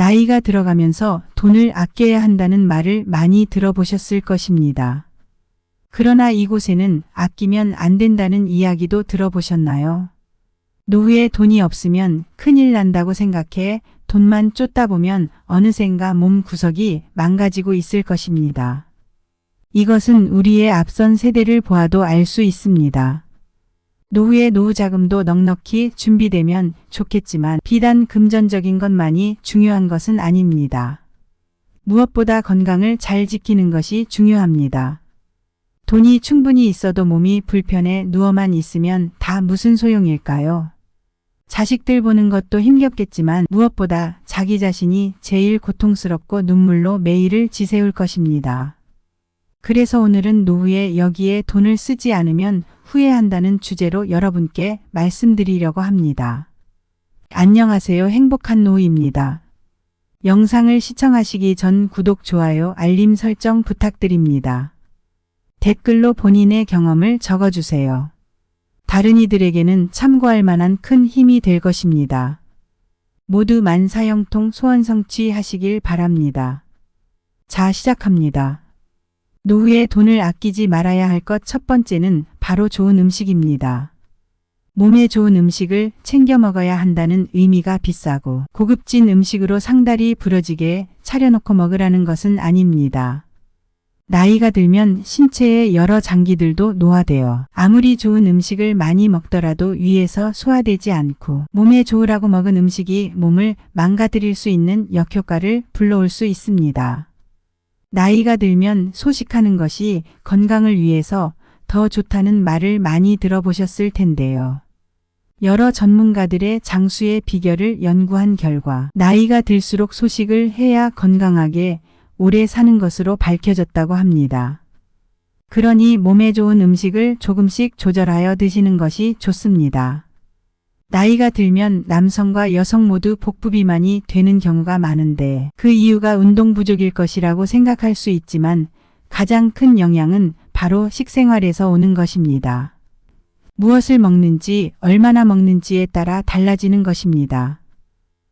나이가 들어가면서 돈을 아껴야 한다는 말을 많이 들어보셨을 것입니다. 그러나 이곳에는 아끼면 안 된다는 이야기도 들어보셨나요? 노후에 돈이 없으면 큰일 난다고 생각해 돈만 쫓다 보면 어느샌가 몸 구석이 망가지고 있을 것입니다. 이것은 우리의 앞선 세대를 보아도 알 수 있습니다. 노후의 노후 자금도 넉넉히 준비되면 좋겠지만 비단 금전적인 것만이 중요한 것은 아닙니다. 무엇보다 건강을 잘 지키는 것이 중요합니다. 돈이 충분히 있어도 몸이 불편해 누워만 있으면 다 무슨 소용일까요? 자식들 보는 것도 힘겹겠지만 무엇보다 자기 자신이 제일 고통스럽고 눈물로 매일을 지새울 것입니다. 그래서 오늘은 노후에 여기에 돈을 쓰지 않으면 후회한다는 주제로 여러분께 말씀드리려고 합니다. 안녕하세요. 행복한 노후입니다. 영상을 시청하시기 전 구독, 좋아요, 알림 설정 부탁드립니다. 댓글로 본인의 경험을 적어주세요. 다른 이들에게는 참고할 만한 큰 힘이 될 것입니다. 모두 만사형통 소원 성취하시길 바랍니다. 자, 시작합니다. 노후에 돈을 아끼지 말아야 할 것 첫 번째는 바로 좋은 음식입니다. 몸에 좋은 음식을 챙겨 먹어야 한다는 의미가 비싸고 고급진 음식으로 상다리 부러지게 차려놓고 먹으라는 것은 아닙니다. 나이가 들면 신체의 여러 장기들도 노화되어 아무리 좋은 음식을 많이 먹더라도 위에서 소화되지 않고 몸에 좋으라고 먹은 음식이 몸을 망가뜨릴 수 있는 역효과를 불러올 수 있습니다. 나이가 들면 소식하는 것이 건강을 위해서 더 좋다는 말을 많이 들어보셨을 텐데요. 여러 전문가들의 장수의 비결을 연구한 결과 나이가 들수록 소식을 해야 건강하게 오래 사는 것으로 밝혀졌다고 합니다. 그러니 몸에 좋은 음식을 조금씩 조절하여 드시는 것이 좋습니다. 나이가 들면 남성과 여성 모두 복부 비만이 되는 경우가 많은데 그 이유가 운동 부족일 것이라고 생각할 수 있지만 가장 큰 영향은 바로 식생활에서 오는 것입니다. 무엇을 먹는지 얼마나 먹는지에 따라 달라지는 것입니다.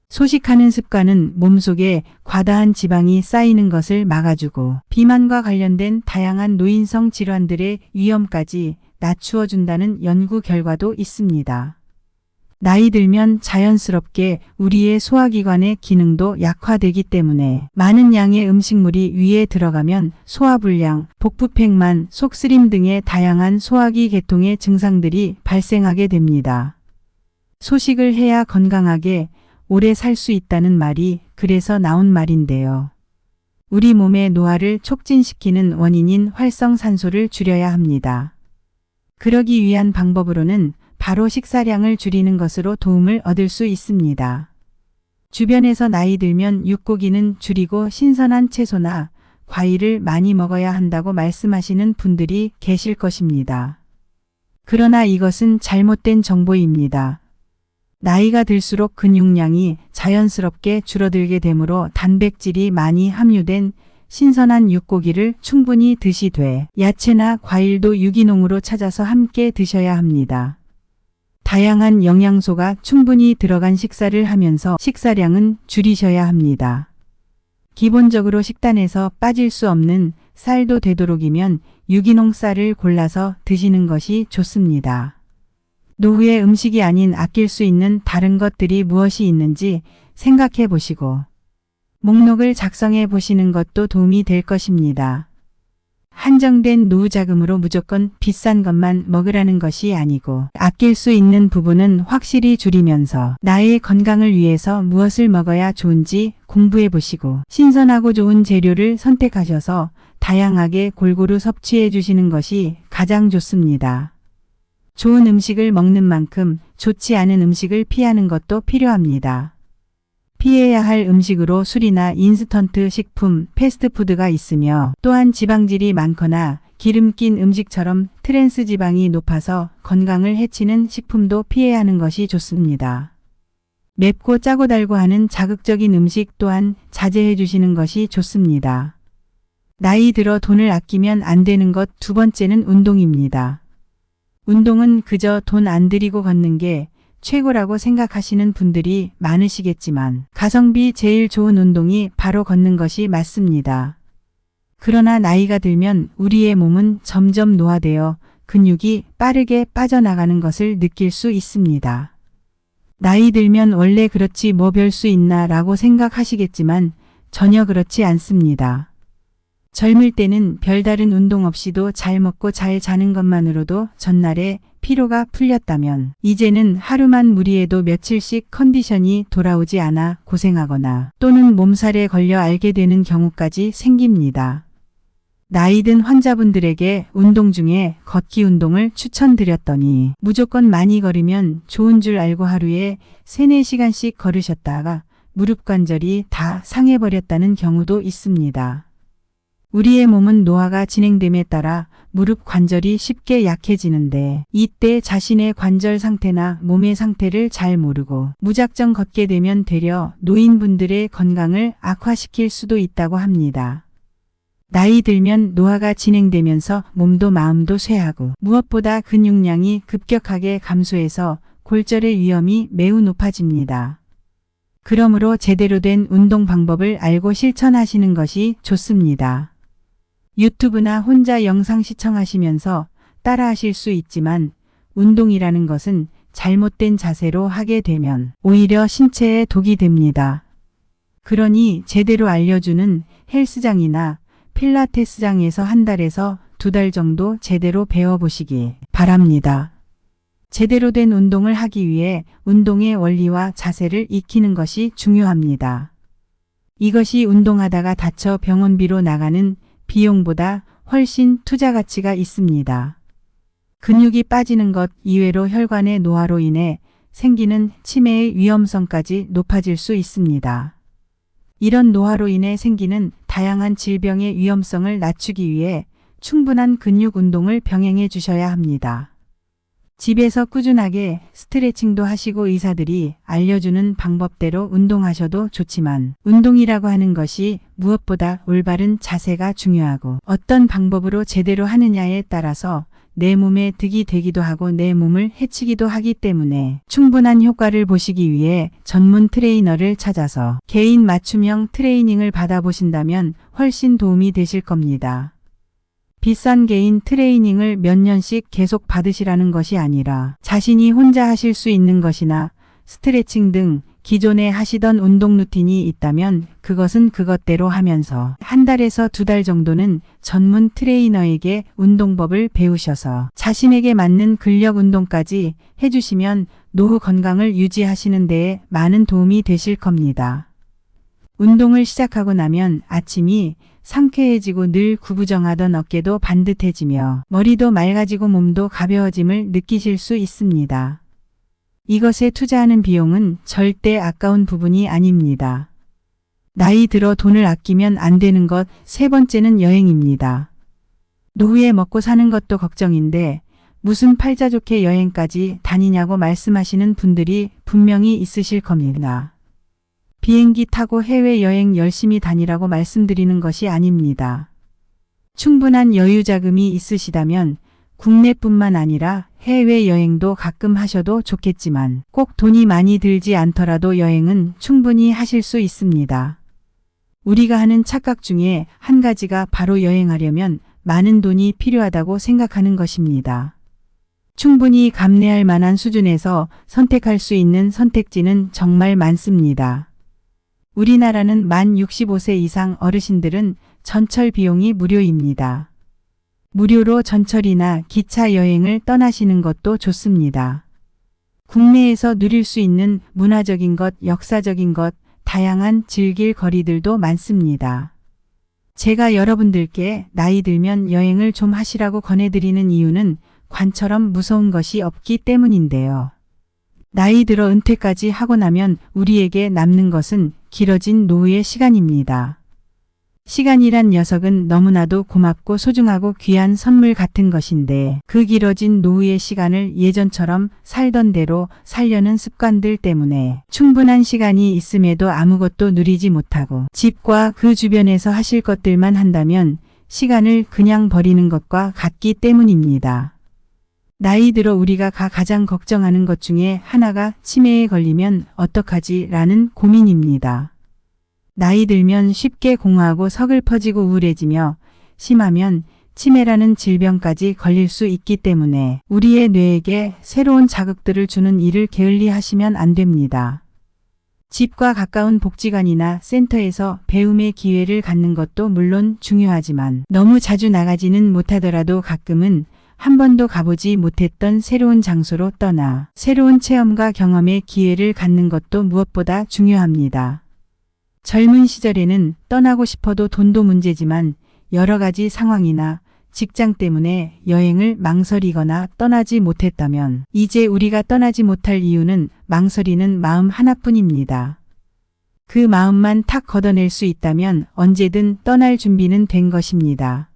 소식하는 습관은 몸속에 과다한 지방이 쌓이는 것을 막아주고 비만과 관련된 다양한 노인성 질환들의 위험까지 낮추어 준다는 연구 결과도 있습니다. 나이 들면 자연스럽게 우리의 소화기관의 기능도 약화되기 때문에 많은 양의 음식물이 위에 들어가면 소화불량, 복부팽만, 속쓰림 등의 다양한 소화기 계통의 증상들이 발생하게 됩니다. 소식을 해야 건강하게 오래 살 수 있다는 말이 그래서 나온 말인데요. 우리 몸의 노화를 촉진시키는 원인인 활성산소를 줄여야 합니다. 그러기 위한 방법으로는 바로 식사량을 줄이는 것으로 도움을 얻을 수 있습니다. 주변에서 나이 들면 육고기는 줄이고 신선한 채소나 과일을 많이 먹어야 한다고 말씀하시는 분들이 계실 것입니다. 그러나 이것은 잘못된 정보입니다. 나이가 들수록 근육량이 자연스럽게 줄어들게 되므로 단백질이 많이 함유된 신선한 육고기를 충분히 드시되 야채나 과일도 유기농으로 찾아서 함께 드셔야 합니다. 다양한 영양소가 충분히 들어간 식사를 하면서 식사량은 줄이셔야 합니다. 기본적으로 식단에서 빠질 수 없는 쌀도 되도록이면 유기농 쌀을 골라서 드시는 것이 좋습니다. 노후의 음식이 아닌 아낄 수 있는 다른 것들이 무엇이 있는지 생각해 보시고 목록을 작성해 보시는 것도 도움이 될 것입니다. 한정된 노후 자금으로 무조건 비싼 것만 먹으라는 것이 아니고 아낄 수 있는 부분은 확실히 줄이면서 나의 건강을 위해서 무엇을 먹어야 좋은지 공부해 보시고 신선하고 좋은 재료를 선택하셔서 다양하게 골고루 섭취해 주시는 것이 가장 좋습니다. 좋은 음식을 먹는 만큼 좋지 않은 음식을 피하는 것도 필요합니다. 피해야 할 음식으로 술이나 인스턴트 식품, 패스트푸드가 있으며 또한 지방질이 많거나 기름 낀 음식처럼 트랜스 지방이 높아서 건강을 해치는 식품도 피해야 하는 것이 좋습니다. 맵고 짜고 달고 하는 자극적인 음식 또한 자제해 주시는 것이 좋습니다. 나이 들어 돈을 아끼면 안 되는 것 두 번째는 운동입니다. 운동은 그저 돈 안 들이고 걷는 게 최고라고 생각하시는 분들이 많으시겠지만 가성비 제일 좋은 운동이 바로 걷는 것이 맞습니다. 그러나 나이가 들면 우리의 몸은 점점 노화되어 근육이 빠르게 빠져나가는 것을 느낄 수 있습니다. 나이 들면 원래 그렇지 뭐 별 수 있나 라고 생각하시겠지만 전혀 그렇지 않습니다. 젊을 때는 별다른 운동 없이도 잘 먹고 잘 자는 것만으로도 전날에 피로가 풀렸다면 이제는 하루만 무리해도 며칠씩 컨디션이 돌아오지 않아 고생하거나 또는 몸살에 걸려 알게 되는 경우까지 생깁니다. 나이든 환자분들에게 운동 중에 걷기 운동을 추천드렸더니 무조건 많이 걸으면 좋은 줄 알고 하루에 3, 4시간씩 걸으셨다가 무릎 관절이 다 상해버렸다는 경우도 있습니다. 우리의 몸은 노화가 진행됨에 따라 무릎 관절이 쉽게 약해지는데 이때 자신의 관절 상태나 몸의 상태를 잘 모르고 무작정 걷게 되면 되려 노인분들의 건강을 악화시킬 수도 있다고 합니다. 나이 들면 노화가 진행되면서 몸도 마음도 쇠하고 무엇보다 근육량이 급격하게 감소해서 골절의 위험이 매우 높아집니다. 그러므로 제대로 된 운동 방법을 알고 실천하시는 것이 좋습니다. 유튜브나 혼자 영상 시청하시면서 따라 하실 수 있지만 운동이라는 것은 잘못된 자세로 하게 되면 오히려 신체에 독이 됩니다. 그러니 제대로 알려주는 헬스장이나 필라테스장에서 한 달에서 두 달 정도 제대로 배워보시기 바랍니다. 제대로 된 운동을 하기 위해 운동의 원리와 자세를 익히는 것이 중요합니다. 이것이 운동하다가 다쳐 병원비로 나가는 비용보다 훨씬 투자 가치가 있습니다. 근육이 빠지는 것 이외로 혈관의 노화로 인해 생기는 치매의 위험성까지 높아질 수 있습니다. 이런 노화로 인해 생기는 다양한 질병의 위험성을 낮추기 위해 충분한 근육 운동을 병행해 주셔야 합니다. 집에서 꾸준하게 스트레칭도 하시고 의사들이 알려주는 방법대로 운동하셔도 좋지만 운동이라고 하는 것이 무엇보다 올바른 자세가 중요하고 어떤 방법으로 제대로 하느냐에 따라서 내 몸에 득이 되기도 하고 내 몸을 해치기도 하기 때문에 충분한 효과를 보시기 위해 전문 트레이너를 찾아서 개인 맞춤형 트레이닝을 받아보신다면 훨씬 도움이 되실 겁니다. 비싼 개인 트레이닝을 몇 년씩 계속 받으시라는 것이 아니라 자신이 혼자 하실 수 있는 것이나 스트레칭 등 기존에 하시던 운동 루틴이 있다면 그것은 그것대로 하면서 한 달에서 두 달 정도는 전문 트레이너에게 운동법을 배우셔서 자신에게 맞는 근력 운동까지 해주시면 노후 건강을 유지하시는 데에 많은 도움이 되실 겁니다. 운동을 시작하고 나면 아침이 상쾌해지고 늘 구부정하던 어깨도 반듯해지며 머리도 맑아지고 몸도 가벼워짐을 느끼실 수 있습니다. 이것에 투자하는 비용은 절대 아까운 부분이 아닙니다. 나이 들어 돈을 아끼면 안 되는 것 세 번째는 여행입니다. 노후에 먹고 사는 것도 걱정인데 무슨 팔자 좋게 여행까지 다니냐고 말씀하시는 분들이 분명히 있으실 겁니다. 비행기 타고 해외여행 열심히 다니라고 말씀드리는 것이 아닙니다. 충분한 여유 자금이 있으시다면 국내뿐만 아니라 해외여행도 가끔 하셔도 좋겠지만 꼭 돈이 많이 들지 않더라도 여행은 충분히 하실 수 있습니다. 우리가 하는 착각 중에 한 가지가 바로 여행하려면 많은 돈이 필요하다고 생각하는 것입니다. 충분히 감내할 만한 수준에서 선택할 수 있는 선택지는 정말 많습니다. 우리나라는 만 65세 이상 어르신들은 전철 비용이 무료입니다. 무료로 전철이나 기차 여행을 떠나시는 것도 좋습니다. 국내에서 누릴 수 있는 문화적인 것, 역사적인 것, 다양한 즐길 거리들도 많습니다. 제가 여러분들께 나이 들면 여행을 좀 하시라고 권해드리는 이유는 관처럼 무서운 것이 없기 때문인데요. 나이 들어 은퇴까지 하고 나면 우리에게 남는 것은 길어진 노후의 시간입니다. 시간이란 녀석은 너무나도 고맙고 소중하고 귀한 선물 같은 것인데 그 길어진 노후의 시간을 예전처럼 살던 대로 살려는 습관들 때문에 충분한 시간이 있음에도 아무것도 누리지 못하고 집과 그 주변에서 하실 것들만 한다면 시간을 그냥 버리는 것과 같기 때문입니다. 나이 들어 우리가 가 가장 걱정하는 것 중에 하나가 치매에 걸리면 어떡하지 라는 고민입니다. 나이 들면 쉽게 공허하고 서글퍼지고 우울해지며 심하면 치매라는 질병까지 걸릴 수 있기 때문에 우리의 뇌에게 새로운 자극들을 주는 일을 게을리 하시면 안 됩니다. 집과 가까운 복지관이나 센터에서 배움의 기회를 갖는 것도 물론 중요하지만 너무 자주 나가지는 못하더라도 가끔은 한 번도 가보지 못했던 새로운 장소로 떠나 새로운 체험과 경험의 기회를 갖는 것도 무엇보다 중요합니다. 젊은 시절에는 떠나고 싶어도 돈도 문제지만 여러 가지 상황이나 직장 때문에 여행을 망설이거나 떠나지 못했다면 이제 우리가 떠나지 못할 이유는 망설이는 마음 하나뿐입니다. 그 마음만 탁 걷어낼 수 있다면 언제든 떠날 준비는 된 것입니다.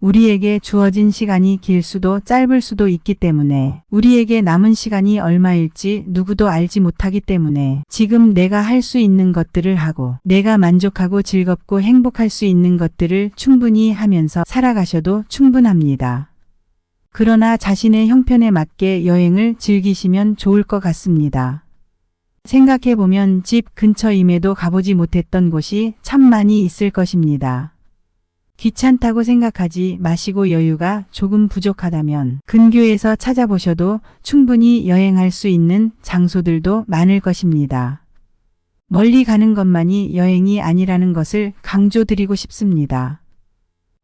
우리에게 주어진 시간이 길 수도 짧을 수도 있기 때문에 우리에게 남은 시간이 얼마일지 누구도 알지 못하기 때문에 지금 내가 할 수 있는 것들을 하고 내가 만족하고 즐겁고 행복할 수 있는 것들을 충분히 하면서 살아가셔도 충분합니다. 그러나 자신의 형편에 맞게 여행을 즐기시면 좋을 것 같습니다. 생각해보면 집 근처임에도 가보지 못했던 곳이 참 많이 있을 것입니다. 귀찮다고 생각하지 마시고 여유가 조금 부족하다면 근교에서 찾아보셔도 충분히 여행할 수 있는 장소들도 많을 것입니다. 멀리 가는 것만이 여행이 아니라는 것을 강조드리고 싶습니다.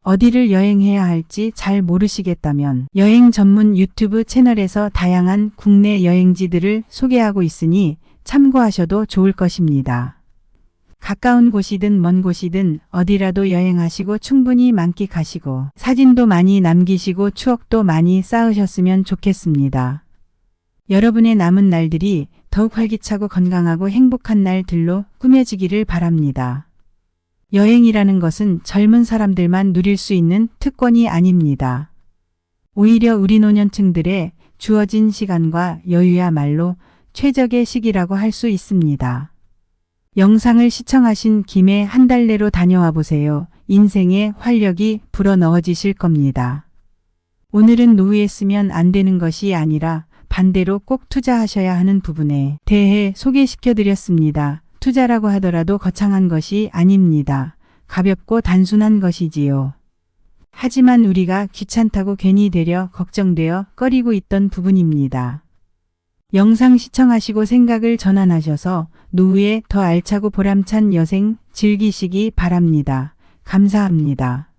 어디를 여행해야 할지 잘 모르시겠다면 여행 전문 유튜브 채널에서 다양한 국내 여행지들을 소개하고 있으니 참고하셔도 좋을 것입니다. 가까운 곳이든 먼 곳이든 어디라도 여행하시고 충분히 만끽하시고 사진도 많이 남기시고 추억도 많이 쌓으셨으면 좋겠습니다. 여러분의 남은 날들이 더욱 활기차고 건강하고 행복한 날들로 꾸며지기를 바랍니다. 여행이라는 것은 젊은 사람들만 누릴 수 있는 특권이 아닙니다. 오히려 우리 노년층들의 주어진 시간과 여유야말로 최적의 시기라고 할 수 있습니다. 영상을 시청하신 김에 한 달 내로 다녀와 보세요. 인생의 활력이 불어넣어지실 겁니다. 오늘은 노후에 쓰면 안 되는 것이 아니라 반대로 꼭 투자하셔야 하는 부분에 대해 소개시켜 드렸습니다. 투자라고 하더라도 거창한 것이 아닙니다. 가볍고 단순한 것이지요. 하지만 우리가 귀찮다고 괜히 되려 걱정되어 꺼리고 있던 부분입니다. 영상 시청하시고 생각을 전환하셔서 노후에 더 알차고 보람찬 여생 즐기시기 바랍니다. 감사합니다.